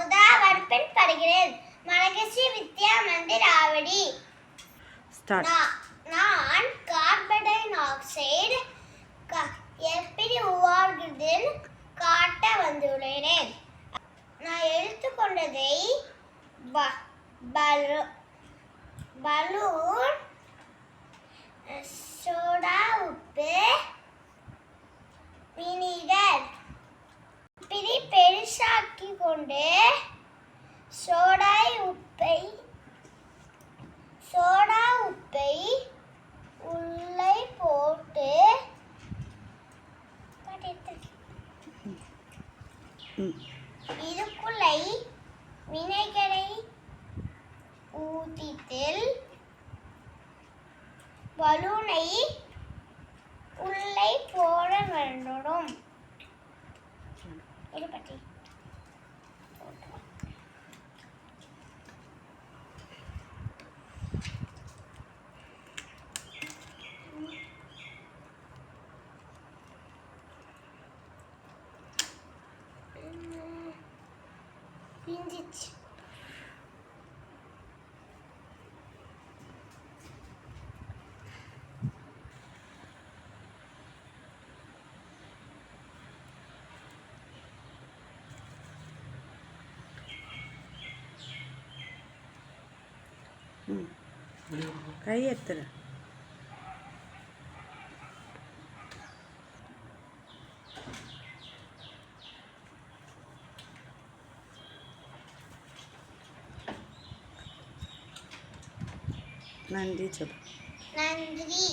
அமுதா படுகிறேன். மலகசி வித்யா மந்திர் ஆவடி. நான் carbon oxide எப்படி உருவாகிறதில் காட்ட வந்துள்ளேன். நான் எடுத்துக்கொண்டதை பலூன் சோடா உப்பு வினிகர். இப்படி பெருசாக்கி கொண்டு ம். வினைகளை ஊதித்தில் பலூனை உள்ளே போட வேண்டும் இது Виндич. കൈ എത്ര நன்றி சொல்லு நன்றி.